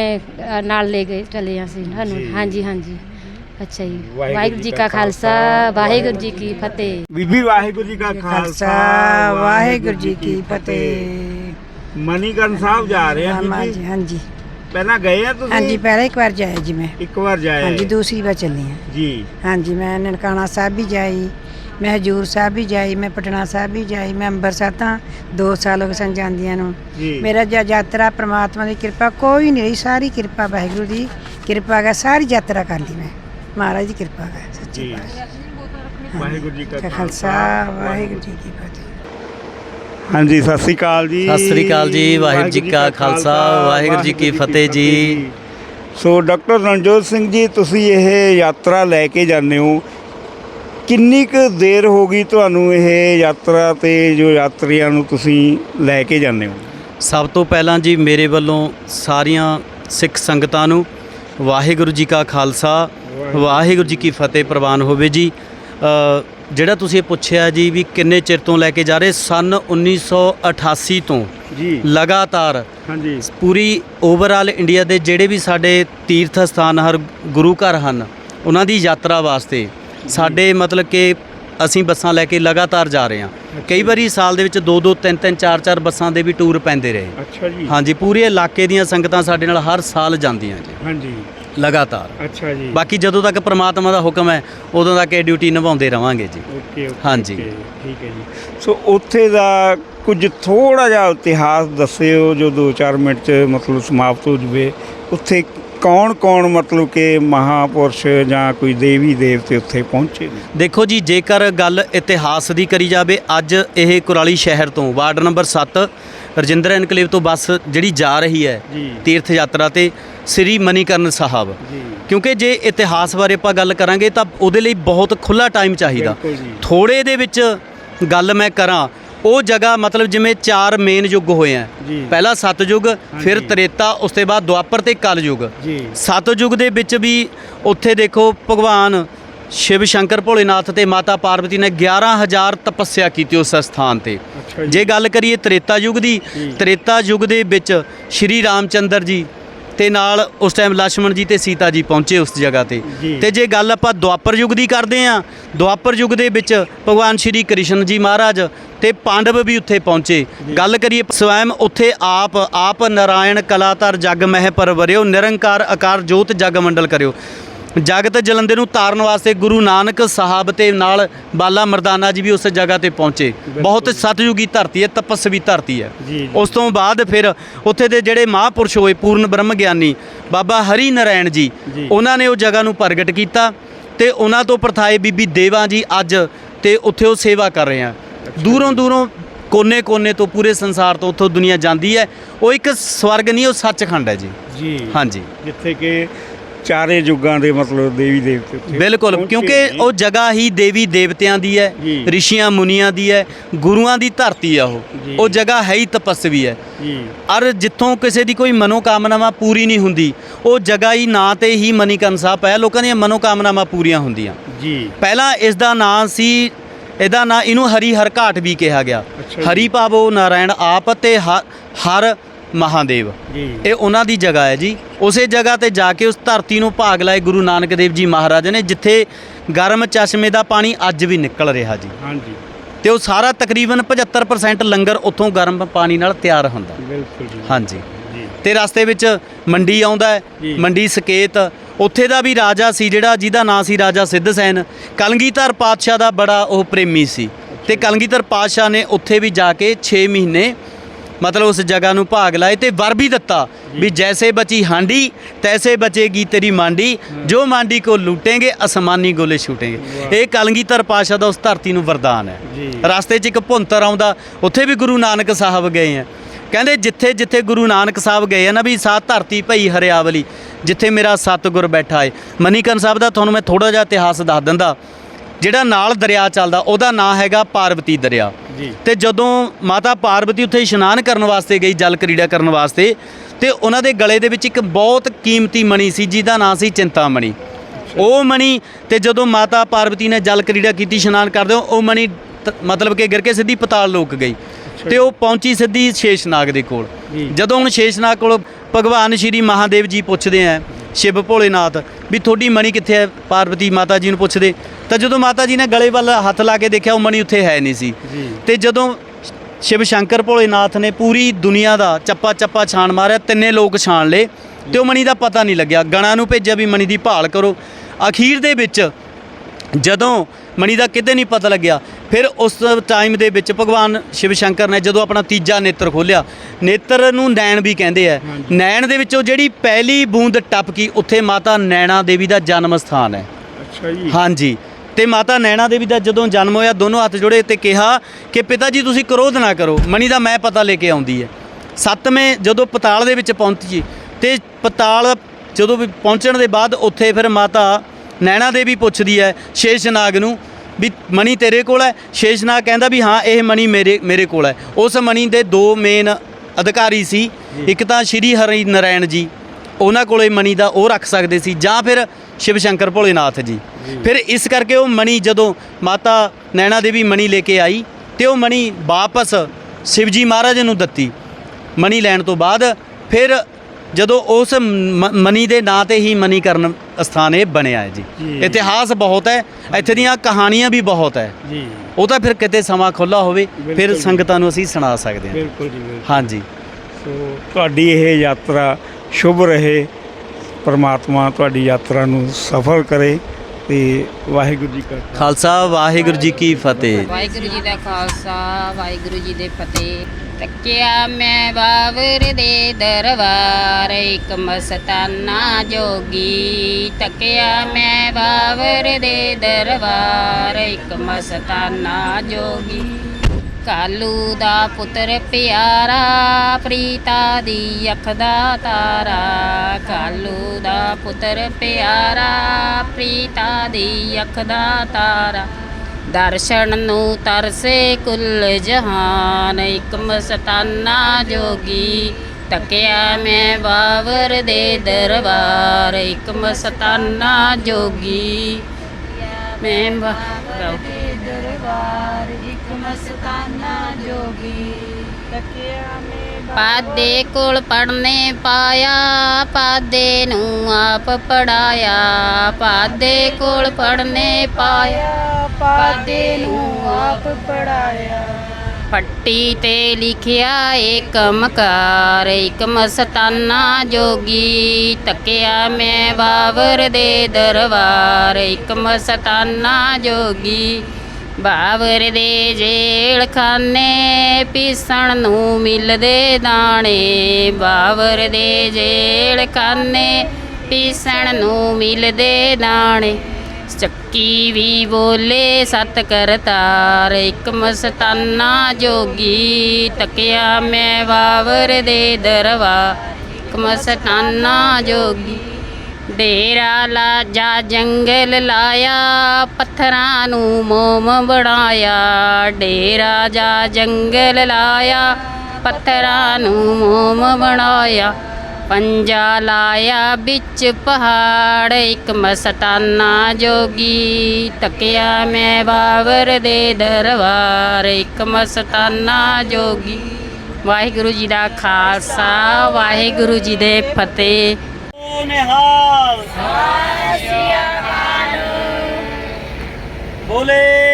[SPEAKER 8] ਨਾਲ ਲੈ ਗਏ ਚਲੇ ਅਸੀਂ ਸਾਨੂੰ।
[SPEAKER 1] ਜੀ।
[SPEAKER 8] ਹਾਂਜੀ ਹਾਂਜੀ। ਅੱਛਾ ਜੀ।
[SPEAKER 1] ਵਾਹਿਗੁਰੂ
[SPEAKER 8] ਜੀ ਕਾ ਖਾਲਸਾ ਵਾਹਿਗੁਰੂ ਜੀ ਕੀ ਫਤਿਹ।
[SPEAKER 1] ਬੀਬੀ ਵਾਹਿਗੁਰੂ ਜੀ ਕਾ ਖਾਲਸਾ
[SPEAKER 9] ਵਾਹਿਗੁਰੂ ਜੀ ਕੀ ਫਤਿਹ।
[SPEAKER 1] ਮਨੀਕਰਨ ਸਾਹਿਬ ਜਾ ਰਹੇ ਆ
[SPEAKER 9] ਹਾਂਜੀ ਹਾਂਜੀ।
[SPEAKER 1] ਪਹਿਲਾਂ ਗਏ ਆ ਤੁਸੀਂ?
[SPEAKER 9] ਹਾਂਜੀ ਪਹਿਲਾਂ ਇੱਕ ਵਾਰ ਜਾਇਆ ਜੀ ਮੈਂ।
[SPEAKER 1] ਇੱਕ ਵਾਰ ਜਾਏ
[SPEAKER 9] ਹਾਂਜੀ ਦੂਸਰੀ ਵਾਰ ਚੱਲੀ ਹਾਂ।
[SPEAKER 1] ਜੀ।
[SPEAKER 9] ਹਾਂਜੀ ਮੈਂ ਨਨਕਾਣਾ ਸਾਹਿਬ ਵੀ ਜਾਈ। ਮੈਂ ਹਜੂਰ ਸਾਹਿਬ ਵੀ ਜਾਈ ਮੈਂ ਪਟਨਾ ਸਾਹਿਬ ਵੀ ਜਾਈ ਮੈਂ ਅੰਮ੍ਰਿਤਸਰ ਤਾਂ 2 ਸਾਲ ਹੋ ਗਏ ਸਨ ਜਾਂਦੀਆਂ ਨੂੰ।
[SPEAKER 1] ਜੀ।
[SPEAKER 9] ਮੇਰਾ ਜਾ ਯਾਤਰਾ ਪ੍ਰਮਾਤਮਾ ਦੀ ਕਿਰਪਾ ਕੋਈ ਨਹੀਂ ਰਹੀ ਸਾਰੀ ਕਿਰਪਾ ਵਾਹਿਗੁਰੂ ਦੀ ਕਿਰਪਾ ਹੈ ਸਾਰੀ ਯਾਤਰਾ ਕਰ ਲਈ ਮੈਂ। ਮਹਾਰਾਜ ਦੀ ਕਿਰਪਾ ਹੈ ਸੱਚੀ
[SPEAKER 1] ਜੀ।
[SPEAKER 9] ਪਾਤਸ਼ਾਹ
[SPEAKER 1] ਵਾਹਿਗੁਰੂ ਜੀ ਕਾ
[SPEAKER 9] ਖਾਲਸਾ ਵਾਹਿਗੁਰੂ ਜੀ ਕੀ ਫਤਿਹ।
[SPEAKER 1] ਹਾਂਜੀ ਸਤਿ ਸ੍ਰੀ ਅਕਾਲ ਜੀ।
[SPEAKER 10] ਸਤਿ ਸ੍ਰੀ ਅਕਾਲ ਜੀ, ਵਾਹਿਗੁਰੂ ਜੀ ਕਾ ਖਾਲਸਾ, ਵਾਹਿਗੁਰੂ ਜੀ ਕੀ ਫਤਿਹ ਜੀ।
[SPEAKER 1] ਸੋ ਡਾਕਟਰ ਰਣਜੋਤ ਸਿੰਘ ਜੀ ਤੁਸੀਂ ਇਹ ਯਾਤਰਾ ਲੈ ਕੇ ਜਾਂਦੇ ਹੋ। ਕਿੰਨੀ ਕੁ ਦੇਰ ਹੋ ਗਈ ਤੁਹਾਨੂੰ ਇਹ ਯਾਤਰਾ ਤੇ ਜੋ ਯਾਤਰੀਆਂ ਨੂੰ ਤੁਸੀਂ ਲੈ ਕੇ ਜਾਂਦੇ ਹੋ?
[SPEAKER 10] ਸਭ ਤੋਂ ਪਹਿਲਾਂ ਜੀ ਮੇਰੇ ਵੱਲੋਂ ਸਾਰੀਆਂ ਸਿੱਖ ਸੰਗਤਾਂ ਨੂੰ ਵਾਹਿਗੁਰੂ ਜੀ ਕਾ ਖਾਲਸਾ ਵਾਹਿਗੁਰੂ ਜੀ ਕੀ ਫਤਿਹ। ਪ੍ਰਵਾਨ ਹੋਵੇ ਜੀ। ਜਿਹੜਾ ਤੁਸੀਂ ਇਹ ਪੁੱਛਿਆ ਜੀ ਵੀ ਕਿੰਨੇ ਚਿਰ ਤੋਂ ਲੈ ਕੇ ਜਾ ਰਹੇ ਸਨ 1988 ਤੋਂ
[SPEAKER 1] ਜੀ।
[SPEAKER 10] ਲਗਾਤਾਰ
[SPEAKER 1] ਹਾਂਜੀ।
[SPEAKER 10] ਪੂਰੀ ਓਵਰਆਲ ਇੰਡੀਆ ਦੇ ਜਿਹੜੇ ਵੀ ਸਾਡੇ ਤੀਰਥ ਸਥਾਨ ਹਰ ਗੁਰੂ ਘਰ ਹਨ ਉਹਨਾਂ ਦੀ ਯਾਤਰਾ ਵਾਸਤੇ ਸਾਡੇ ਮਤਲਬ ਕਿ ਅਸੀਂ ਬੱਸਾਂ ਲੈ ਕੇ ਲਗਾਤਾਰ ਜਾ ਰਹੇ ਹਾਂ। ਕਈ ਵਾਰੀ ਸਾਲ ਦੇ ਵਿੱਚ ਦੋ ਦੋ ਤਿੰਨ ਤਿੰਨ ਚਾਰ ਚਾਰ ਬੱਸਾਂ ਦੇ ਵੀ ਟੂਰ ਪੈਂਦੇ ਰਹੇ।
[SPEAKER 1] ਅੱਛਾ ਜੀ।
[SPEAKER 10] ਹਾਂਜੀ ਪੂਰੇ ਇਲਾਕੇ ਦੀਆਂ ਸੰਗਤਾਂ ਸਾਡੇ ਨਾਲ ਹਰ ਸਾਲ ਜਾਂਦੀਆਂ ਜੀ।
[SPEAKER 1] ਹਾਂਜੀ।
[SPEAKER 10] ਲਗਾਤਾਰ।
[SPEAKER 1] ਅੱਛਾ ਜੀ।
[SPEAKER 10] ਬਾਕੀ ਜਦੋਂ ਤੱਕ ਪ੍ਰਮਾਤਮਾ ਦਾ ਹੁਕਮ ਹੈ ਉਦੋਂ ਤੱਕ ਇਹ ਡਿਊਟੀ ਨਿਭਾਉਂਦੇ ਰਵਾਂਗੇ ਜੀ।
[SPEAKER 1] ਓਕੇ ਓਕੇ
[SPEAKER 10] ਹਾਂਜੀ।
[SPEAKER 1] ਠੀਕ ਹੈ ਜੀ। ਸੋ ਉੱਥੇ ਦਾ ਕੁਝ ਥੋੜਾ ਜਿਹਾ ਇਤਿਹਾਸ ਦੱਸਿਓ ਜੋ 2-4 ਮਿੰਟ ਚ ਮਤਲਬ ਸਮਾਪਤ ਹੋ ਜਵੇ। ਉੱਥੇ ਕੌਣ ਕੌਣ ਮਤਲਬ ਕਿ ਮਹਾਪੁਰਸ਼ ਜਾਂ ਕੋਈ ਦੇਵੀ ਦੇਵਤੇ ਉੱਥੇ ਪਹੁੰਚੇ ਨੇ?
[SPEAKER 10] ਦੇਖੋ ਜੀ ਜੇਕਰ ਗੱਲ ਇਤਿਹਾਸ ਦੀ ਕਰੀ ਜਾਵੇ ਅੱਜ ਇਹ ਕੁਰਾਲੀ ਸ਼ਹਿਰ ਤੋਂ ਵਾਰਡ ਨੰਬਰ 7 ਰਜਿੰਦਰ ਐਨਕਲੇਵ ਤੋਂ ਬੱਸ ਜਿਹੜੀ ਜਾ ਰਹੀ ਹੈ ਤੀਰਥ ਯਾਤਰਾ ਤੇ ਸ੍ਰੀ ਮਨੀਕਰਨ ਸਾਹਿਬ। ਕਿਉਂਕਿ ਜੇ ਇਤਿਹਾਸ ਬਾਰੇ ਆਪਾਂ ਗੱਲ ਕਰਾਂਗੇ ਤਾਂ ਉਹਦੇ ਲਈ ਬਹੁਤ ਖੁੱਲਾ ਟਾਈਮ ਚਾਹੀਦਾ। ਥੋੜੇ ਦੇ ਵਿੱਚ ਗੱਲ ਮੈਂ ਕਰਾਂ ਉਹ ਜਗ੍ਹਾ ਮਤਲਬ ਜਿਵੇਂ ਚਾਰ ਮੇਨ ਯੁੱਗ ਹੋਏ ਆ। ਪਹਿਲਾ ਸਤਜੁਗ ਫਿਰ ਤ੍ਰੇਤਾ ਉਸ ਤੋਂ ਬਾਅਦ ਦੁਆਪਰ ਤੇ ਕਲਯੁਗ। ਸਤਜੁਗ ਦੇ ਵਿੱਚ ਵੀ ਉੱਥੇ ਦੇਖੋ ਭਗਵਾਨ ਸ਼ਿਵ ਸ਼ੰਕਰ ਭੋਲੇਨਾਥ ਤੇ ਮਾਤਾ ਪਾਰਵਤੀ ਨੇ 11000 ਤਪੱਸਿਆ ਕੀਤੀ ਉਸ ਸਥਾਨ ਤੇ।
[SPEAKER 1] ਜੇ।
[SPEAKER 10] ਗੱਲ ਕਰੀਏ ਤ੍ਰੇਤਾ ਯੁੱਗ ਦੀ ਤ੍ਰੇਤਾ ਯੁੱਗ ਦੇ ਵਿੱਚ ਸ਼੍ਰੀ ਰਾਮਚੰਦਰ ਜੀ ਤੇ ਨਾਲ ਉਸ ਟਾਈਮ ਲక్ష్మణ ਜੀ ਤੇ ਸੀਤਾ ਜੀ ਪਹੁੰਚੇ ਉਸ ਜਗ੍ਹਾ ਤੇ। ਤੇ ਜੇ ਗੱਲ ਆਪਾਂ ਦੁਆਪਰ ਯੁੱਗ ਦੀ ਕਰਦੇ ਆਂ ਦੁਆਪਰ ਯੁੱਗ ਦੇ ਵਿੱਚ ਭਗਵਾਨ ਸ਼੍ਰੀ ਕ੍ਰਿਸ਼ਨ ਜੀ ਮਹਾਰਾਜ ਤੇ ਪਾਂਡਵ ਵੀ ਉੱਥੇ ਪਹੁੰਚੇ। ਗੱਲ ਕਰੀਏ ਸਵੈਮ ਉੱਥੇ ਆਪ ਆਪ ਨਾਰਾਇਣ ਕਲਾਧਰ ਜਗ ਮਹਿ ਪਰਵਰਿਓ ਨਿਰੰਕਾਰ ਆਕਾਰ ਜੋਤ ਜਗ ਮੰਡਲ ਕਰਿਓ। ਜਗਤ ਜਲੰਦੇ ਨੂੰ ਤਾਰਨ ਵਾਸਤੇ ਗੁਰੂ ਨਾਨਕ ਸਾਹਿਬ ਤੇ ਨਾਲ ਬਾਲਾ ਮਰਦਾਨਾ ਜੀ ਵੀ ਉਸ ਜਗ੍ਹਾ ਤੇ ਪਹੁੰਚੇ। ਬਹੁਤ ਸਤਯੁਗੀ ਧਰਤੀ ਹੈ ਤਪਸਵੀ ਧਰਤੀ ਹੈ। ਉਸ ਤੋਂ ਬਾਅਦ ਫਿਰ ਉੱਥੇ ਦੇ ਜਿਹੜੇ ਮਹਾਂਪੁਰਸ਼ ਹੋਏ ਪੂਰਨ ਬ੍ਰਹਮ ਗਿਆਨੀ ਬਾਬਾ ਹਰੀ ਨਾਰਾਇਣ ਜੀ। ਉਹਨਾਂ ਨੇ ਉਹ ਜਗ੍ਹਾ ਨੂੰ ਪ੍ਰਗਟ ਕੀਤਾ ਤੇ ਉਹਨਾਂ ਤੋਂ ਪ੍ਰਥਾਏ ਬੀਬੀ ਦੇਵਾ ਜੀ ਅੱਜ ਤੇ ਉੱਥੇ ਉਹ ਸੇਵਾ ਕਰ ਰਹੇ ਆ। ਦੂਰੋਂ ਦੂਰੋਂ ਕੋਨੇ-ਕੋਨੇ ਤੋਂ ਪੂਰੇ ਸੰਸਾਰ ਤੋਂ ਉੱਥੋਂ ਦੁਨੀਆ ਜਾਂਦੀ ਹੈ। ਉਹ ਇੱਕ ਸਵਰਗ ਨਹੀਂ ਉਹ ਸੱਚਖੰਡ ਹੈ ਜੀ।
[SPEAKER 1] ਜੀ।
[SPEAKER 10] ਹਾਂਜੀ।
[SPEAKER 1] ਜਿੱਥੇ ਕਿ ਚਾਰੇ ਯੁੱਗਾਂ ਦੇ ਮਤਲਬ ਦੇਵੀ ਦੇਵਤੇ ਉੱਥੇ
[SPEAKER 10] ਬਿਲਕੁਲ
[SPEAKER 1] ਪਹੁੰਚੇ
[SPEAKER 10] ਕਿਉਂਕਿ
[SPEAKER 1] ਨੇ।
[SPEAKER 10] ਉਹ ਜਗ੍ਹਾ ਹੀ ਦੇਵੀ ਦੇਵਤਿਆਂ ਦੀ ਹੈ
[SPEAKER 1] ਜੀ।
[SPEAKER 10] ਰਿਸ਼ੀਆਂ ਮੁਨੀਆਂ ਦੀ ਹੈ ਗੁਰੂਆਂ ਦੀ ਧਰਤੀ ਆ ਉਹ।
[SPEAKER 1] ਜੀ।
[SPEAKER 10] ਉਹ ਜਗ੍ਹਾ ਹੈ ਹੀ ਤਪਸਵੀ ਹੈ।
[SPEAKER 1] ਜੀ।
[SPEAKER 10] ਅਰ ਜਿੱਥੋਂ ਕਿਸੇ ਦੀ ਕੋਈ ਮਨੋਕਾਮਨਾਵਾਂ ਪੂਰੀ ਨਹੀਂ ਹੁੰਦੀ ਉਹ ਜਗ੍ਹਾ ਹੀ ਨਾਂ ਤੇ ਹੀ ਮਨੀਕਰਨ ਸਾਹਿਬ ਹੈ। ਲੋਕਾਂ ਦੀਆਂ ਮਨੋਕਾਮਨਾਵਾਂ ਪੂਰੀਆਂ ਹੁੰਦੀਆਂ।
[SPEAKER 1] ਜੀ।
[SPEAKER 10] ਪਹਿਲਾਂ ਇਸ ਦਾ ਨਾਂ ਸੀ ਇਹਦਾ ਨਾਂ ਇਹਨੂੰ ਹਰੀ ਹਰ ਘਾਟ ਵੀ ਕਿਹਾ ਗਿਆ। ਹਰੀ ਭਾਵੋ ਨਾਰਾਇਣ ਆਪ ਤੇ ਹਰ ਮਹਾਦੇਵ।
[SPEAKER 1] ਜੀ।
[SPEAKER 10] ਇਹ ਉਹਨਾਂ ਦੀ ਜਗ੍ਹਾ ਹੈ ਜੀ। ਉਸੇ ਜਗ੍ਹਾ ਤੇ ਜਾ ਕੇ ਉਸ ਧਰਤੀ ਨੂੰ ਭਾਗ ਲਾਏ ਗੁਰੂ ਨਾਨਕ ਦੇਵ ਜੀ ਮਹਾਰਾਜ ਨੇ ਜਿੱਥੇ ਗਰਮ ਚਸ਼ਮੇ ਦਾ ਪਾਣੀ ਅੱਜ ਵੀ ਨਿਕਲ ਰਿਹਾ ਜੀ।
[SPEAKER 1] ਹਾਂਜੀ।
[SPEAKER 10] ਤੇ ਉਹ ਸਾਰਾ ਤਕਰੀਬਨ 75% ਲੰਗਰ ਉੱਥੋਂ ਗਰਮ ਪਾਣੀ ਨਾਲ ਤਿਆਰ ਹੁੰਦਾ।
[SPEAKER 1] ਬਿਲਕੁਲ ਜੀ।
[SPEAKER 10] ਹਾਂਜੀ। ਤੇ ਰਸਤੇ ਵਿੱਚ ਮੰਡੀ ਆਉਂਦਾ ਹੈ। ਮੰਡੀ ਸਕੇਤ ਉੱਥੇ ਦਾ ਵੀ ਰਾਜਾ ਸੀ ਜਿਹੜਾ ਜਿਹਦਾ ਨਾਂ ਸੀ ਰਾਜਾ ਸਿੱਧਸੈਨ ਕਲਗੀਧਰ ਪਾਤਸ਼ਾਹ ਦਾ ਬੜਾ ਉਹ ਪ੍ਰੇਮੀ ਸੀ। ਤੇ ਕਲਗੀਧਰ ਪਾਤਸ਼ਾਹ ਨੇ ਉੱਥੇ ਵੀ ਜਾ ਕੇ 6 ਮਹੀਨੇ ਮਤਲਬ ਉਸ ਜਗ੍ਹਾ ਨੂੰ ਭਾਗ ਲਾਏ ਤੇ ਵਰ ਵੀ ਦਿੱਤਾ ਵੀ ਜੈਸੇ ਬਚੀ ਹਾਂਡੀ ਤੈਸੇ ਬਚੇਗੀ ਤੇਰੀ ਮਾਂਡੀ। ਜੋ ਮਾਂਡੀ ਕੋ ਲੂਟेंगे ਅਸਮਾਨੀ ਗੋਲੇ ਛੂਟेंगे ਇਹ ਕਲਗੀਧਰ ਪਾਤਸ਼ਾਹ ਦਾ ਉਸ ਧਰਤੀ ਨੂੰ ਵਰਦਾਨ ਹੈ। ਰਸਤੇ 'ਚ ਇੱਕ ਭੁੰਤਰ ਆਉਂਦਾ। ਉੱਥੇ ਵੀ ਗੁਰੂ ਨਾਨਕ ਸਾਹਿਬ ਗਏ ਆ ਕਹਿੰਦੇ ਜਿੱਥੇ ਜਿੱਥੇ ਗੁਰੂ ਨਾਨਕ ਸਾਹਿਬ ਗਏ ਆ ਨਾ ਵੀ ਸਾ ਧਰਤੀ ਭਈ ਹਰਿਆਵਲੀ ਜਿੱਥੇ ਮੇਰਾ ਸਤਿਗੁਰ ਬੈਠਾ ਏ। ਮਨੀਕਰਨ ਸਾਹਿਬ ਦਾ ਤੁਹਾਨੂੰ ਮੈਂ ਥੋੜਾ ਜਿਹਾ ਇਤਿਹਾਸ ਦੱਸ ਦਿੰਦਾ। ਜਿਹੜਾ ਨਾਲ ਦਰਿਆ ਚੱਲਦਾ ਉਹਦਾ ਨਾਂ ਹੈਗਾ ਪਾਰਵਤੀ ਦਰਿਆ। ਤੇ ਜਦੋਂ ਮਾਤਾ ਪਾਰਵਤੀ ਉੱਥੇ ਇਸ਼ਨਾਨ ਕਰਨ ਵਾਸਤੇ ਗਈ ਜਲ ਕ੍ਰੀੜਾ ਕਰਨ ਵਾਸਤੇ ਤੇ ਉਹਨਾਂ ਦੇ ਗਲੇ ਦੇ ਵਿੱਚ ਇੱਕ ਬਹੁਤ ਕੀਮਤੀ ਮਣੀ ਸੀ ਜਿਹਦਾ ਨਾਂ ਸੀ ਚਿੰਤਾਮਣੀ। ਉਹ ਮਣੀ ਤੇ ਜਦੋਂ ਮਾਤਾ ਪਾਰਵਤੀ ਨੇ ਜਲ ਕ੍ਰੀੜਾ ਕੀਤੀ ਇਸ਼ਨਾਨ ਕਰਦੇ ਉਹ ਮਣੀ ਮਤਲਬ ਕਿ ਗਿਰ ਕੇ ਸਿੱਧੀ ਪਤਾਲ ਲੋਕ ਗਈ। ਤੇ ਉਹ ਪਹੁੰਚੀ ਸਿੱਧੀ ਸ਼ੇਸ਼ਨਾਗ ਦੇ ਕੋਲ। ਜਦੋਂ ਹੁਣ ਸ਼ੇਸ਼ਨਾਗ ਕੋਲ ਭਗਵਾਨ ਸ਼੍ਰੀ ਮਹਾਦੇਵ ਜੀ ਪੁੱਛਦੇ ਆ ਸ਼ਿਵ ਭੋਲੇਨਾਥ ਵੀ ਤੁਹਾਡੀ ਮਣੀ ਕਿੱਥੇ ਹੈ? ਪਾਰਵਤੀ ਮਾਤਾ ਜੀ ਨੂੰ ਪੁੱਛਦੇ। ਤਾਂ ਜਦੋਂ ਮਾਤਾ ਜੀ ਨੇ ਗਲੇ ਵੱਲ ਹੱਥ ਲਾ ਕੇ ਦੇਖਿਆ ਉਹ ਮਣੀ ਉੱਥੇ ਹੈ ਨਹੀਂ ਸੀ। ਤੇ ਜਦੋਂ ਸ਼ਿਵ ਸ਼ੰਕਰ ਭੋਲੇਨਾਥ ਨੇ ਪੂਰੀ ਦੁਨੀਆ ਦਾ ਚੱਪਾ ਚੱਪਾ ਛਾਣ ਮਾਰਿਆ ਤਿੰਨੇ ਲੋਕ ਛਾਣ ਲਏ ਤੇ ਉਹ ਮਣੀ ਦਾ ਪਤਾ ਨਹੀਂ ਲੱਗਿਆ। ਗਣਾ ਨੂੰ ਭੇਜਿਆ ਵੀ ਮਣੀ ਦੀ ਭਾਲ ਕਰੋ। ਅਖੀਰ ਦੇ ਵਿੱਚ ਜਦੋਂ ਮਣੀ ਦਾ ਕਿਤੇ ਨਹੀਂ ਪਤਾ ਲੱਗਿਆ। ਫਿਰ ਉਸ ਟਾਈਮ ਦੇ ਵਿੱਚ ਭਗਵਾਨ ਸ਼ਿਵ ਸ਼ੰਕਰ ਨੇ ਜਦੋਂ ਆਪਣਾ ਤੀਜਾ ਨੇਤਰ ਖੋਲ੍ਹਿਆ ਨੇਤਰ ਨੂੰ ਨੈਣ ਵੀ ਕਹਿੰਦੇ ਆ। ਨੈਣ ਦੇ ਵਿੱਚੋਂ ਜਿਹੜੀ ਪਹਿਲੀ ਬੂੰਦ ਟਪਕੀ ਉੱਥੇ ਮਾਤਾ ਨੈਣਾ ਦੇਵੀ ਦਾ ਜਨਮ ਸਥਾਨ ਹੈ।
[SPEAKER 1] ਅੱਛਾ ਜੀ।
[SPEAKER 10] ਹਾਂਜੀ। ਤੇ ਮਾਤਾ ਨੈਣਾ ਦੇਵੀ ਦਾ ਜਦੋਂ ਜਨਮ ਹੋਇਆ ਦੋਨੋਂ ਹੱਥ ਜੋੜੇ ਤੇ ਕਿਹਾ ਕਿ ਪਿਤਾ ਜੀ ਤੁਸੀਂ ਕ੍ਰੋਧ ਨਾ ਕਰੋ। ਮਣੀ ਦਾ ਮੈਂ ਪਤਾ ਲੈ ਕੇ ਆਉਂਦੀ ਹੈ। ਸੱਤਵੇਂ ਜਦੋਂ ਪਤਾਲ ਦੇ ਵਿੱਚ ਪਹੁੰਚੀ ਤੇ ਪਤਾਲ ਜਦੋਂ ਵੀ ਪਹੁੰਚਣ ਦੇ ਬਾਅਦ ਉੱਥੇ ਫਿਰ ਮਾਤਾ ਨੈਣਾ ਦੇਵੀ ਪੁੱਛਦੀ ਹੈ ਸ਼ੇਸ਼ਨਾਗ ਨੂੰ ਵੀ ਮਣੀ ਤੇਰੇ ਕੋਲ ਹੈ? ਸ਼ੇਸ਼ਨਾਗ ਕਹਿੰਦਾ ਵੀ ਹਾਂ ਇਹ ਮਣੀ ਮੇਰੇ ਮੇਰੇ ਕੋਲ ਹੈ। ਉਸ ਮਣੀ ਦੇ ਦੋ ਮੇਨ ਅਧਿਕਾਰੀ ਸੀ। ਇੱਕ ਤਾਂ ਸ਼੍ਰੀ ਹਰਿ ਨਾਰਾਇਣ ਜੀ ਉਹਨਾਂ ਕੋਲੇ ਮਣੀ ਦਾ ਉਹ ਰੱਖ ਸਕਦੇ ਸੀ। ਜਾਂ ਫਿਰ ਸ਼ਿਵ ਸ਼ੰਕਰ ਭੋਲੇਨਾਥ ਜੀ। ਫਿਰ ਇਸ ਕਰਕੇ ਉਹ ਮਣੀ ਜਦੋਂ ਮਾਤਾ ਨੈਣਾ ਦੇਵੀ ਮਣੀ ਲੈ ਕੇ ਆਈ ਤੇ ਉਹ ਮਣੀ ਵਾਪਸ ਸ਼ਿਵਜੀ ਮਹਾਰਾਜ ਨੂੰ ਦਿੱਤੀ। ਮਣੀ ਲੈਣ ਤੋਂ ਬਾਅਦ ਫਿਰ ਜਦੋਂ ਉਸ ਮ- ਮਣੀ ਦੇ ਨਾਂ ਤੇ ਹੀ ਮਣੀਕਰਨ ਸਥਾਨ ਇਹ ਬਣਿਆ ਹੈ ਜੀ।
[SPEAKER 1] ਜੀ।
[SPEAKER 10] ਇਤਿਹਾਸ ਬਹੁਤ ਹੈ ਇੱਥੇ ਦੀਆਂ ਕਹਾਣੀਆਂ ਵੀ ਬਹੁਤ ਹੈ।
[SPEAKER 1] ਜੀ।
[SPEAKER 10] ਉਹ ਤਾਂ ਫਿਰ ਕਿਤੇ ਸਮਾਂ ਖੁੱਲਾ ਹੋਵੇ ਫਿਰ। ਸੰਗਤਾਂ ਨੂੰ ਅਸੀਂ ਸੁਣਾ ਸਕਦੇ ਹਾਂ।
[SPEAKER 1] ਬਿਲਕੁਲ ਜੀ ਬਿਲਕੁਲ।
[SPEAKER 10] ਹਾਂਜੀ।
[SPEAKER 1] ਸੋ ਤੁਹਾਡੀ ਇਹ ਯਾਤਰਾ ਸ਼ੁਭ ਰਹੇ ਪਰਮਾਤਮਾ ਤੁਹਾਡੀ ਯਾਤਰਾ ਨੂੰ ਸਫਲ ਕਰੇ ਤੇ ਵਾਹਿਗੁਰੂ ਜੀ ਕਾ ਖਾਲਸਾ।
[SPEAKER 10] ਖਾਲਸਾ ਵਾਹਿਗੁਰੂ ਜੀ ਕੀ ਫਤਿਹ।
[SPEAKER 11] ਵਾਹਿਗੁਰੂ ਜੀ ਦਾ ਖਾਲਸਾ ਵਾਹਿਗੁਰੂ ਜੀ ਦੇ ਫਤਿਹ। ਤੱਕਿਆ ਮੈਂ ਬਾਬਰ ਦੇ ਦਰਬਾਰ, ਇੱਕ ਮਸਤਾਨਾ ਜੋਗੀ। ਤੱਕਿਆ ਮੈਂ ਬਾਬਰ ਦੇ ਦਰਬਾਰ, ਇੱਕ ਮਸਤਾਨਾ ਜੋਗੀ। ਕਾਲੂ ਦਾ ਪੁੱਤਰ ਪਿਆਰਾ, ਪ੍ਰੀਤਾ ਦੀ ਅੱਖ ਦਾ ਤਾਰਾ। ਕਾਲੂ ਦਾ ਪੁੱਤਰ ਪਿਆਰਾ, ਪ੍ਰੀਤਾ ਦੀ ਅੱਖ ਦਾ ਤਾਰਾ। ਦਰਸ਼ਨ ਨੂੰ ਤਰਸੇ ਕੁੱਲ ਜਹਾਨ ਇੱਕ ਮਸਤਾਨਾ ਜੋਗੀ। ਤਕਿਆ ਮੈਂ ਬਾਬਰ ਦੇ ਦਰਬਾਰ ਇੱਕ ਮਸਤਾਨਾ ਜੋਗੀ। ਮੈਂ ਬਾਬਰ ਦੇ ਦਰਬਾਰ ਇੱਕ ਮਸਤਾਨਾ ਜੋਗੀ। ਤੱਕਿਆ ਮੈਂ ਪਾਦੇ ਕੋਲ ਪੜਨੇ ਪਾਇਆ, ਪਾਦੇ ਨੂੰ ਆਪ ਪੜਾਇਆ ਪਾਦੇ ਕੋਲ ਪੜਨੇ ਪਾਇਆ। ਪਾਦੇ ਨੂੰ ਆਪ ਪੜਾਇਆ? ਪੱਟੀ ਤੇ ਲਿਖਿਆ ਏਕ ਮਕਾਰ ਇੱਕ ਮਸਤਾਨਾ ਜੋਗੀ। ਤੱਕਿਆ ਮੈਂ ਬਾਬਰ ਦੇ ਦਰਬਾਰ ਇੱਕ ਮਸਤਾਨਾ ਜੋਗੀ। ਬਾਬਰ ਦੇ ਜੇਲ ਖਾਨੇ ਪੀਸਣ ਨੂੰ ਮਿਲਦੇ ਦਾਣੇ। ਬਾਬਰ ਦੇ ਜੇਲ ਖਾਨੇ ਪੀਸਣ ਨੂੰ ਮਿਲਦੇ ਦਾਣੇ। ਚੱਕੀ ਵੀ ਬੋਲੇ, ਸਤ ਕਰਤਾਰ, ਇੱਕ ਮਸਤਾਨਾ ਜੋਗੀ ਤਕਿਆ ਮੈਂ ਬਾਬਰ ਦੇ ਦਰਵਾ ਇੱਕ ਮਸਤਾਨਾ ਜੋਗੀ। ਡੇਰਾ ਲਾਜਾ, ਜੰਗਲ ਲਾਇਆ, ਪੱਥਰਾਂ ਨੂੰ ਮੋਮ ਬਣਾਇਆ। ਡੇਰਾ ਜਾ ਜੰਗਲ ਲਾਇਆ, ਪੱਥਰਾਂ ਨੂੰ ਮੋਮ ਬਣਾਇਆ। ਪੰਜਾ ਲਾਇਆ ਵਿੱਚ ਪਹਾੜ, ਇੱਕ ਮਸਤਾਨਾ ਜੋਗੀ ਤੱਕਿਆ ਮੈਂ ਬਾਬਰ ਦੇ ਦਰਬਾਰ, ਇੱਕ ਮਸਤਾਨਾ ਜੋਗੀ। ਵਾਹਿਗੁਰੂ ਜੀ ਦਾ ਖਾਲਸਾ, ਵਾਹਿਗੁਰੂ ਜੀ ਦੇ ਫਤਿਹ।
[SPEAKER 10] ਨਿਹਾਲ ਬੋਲੇ।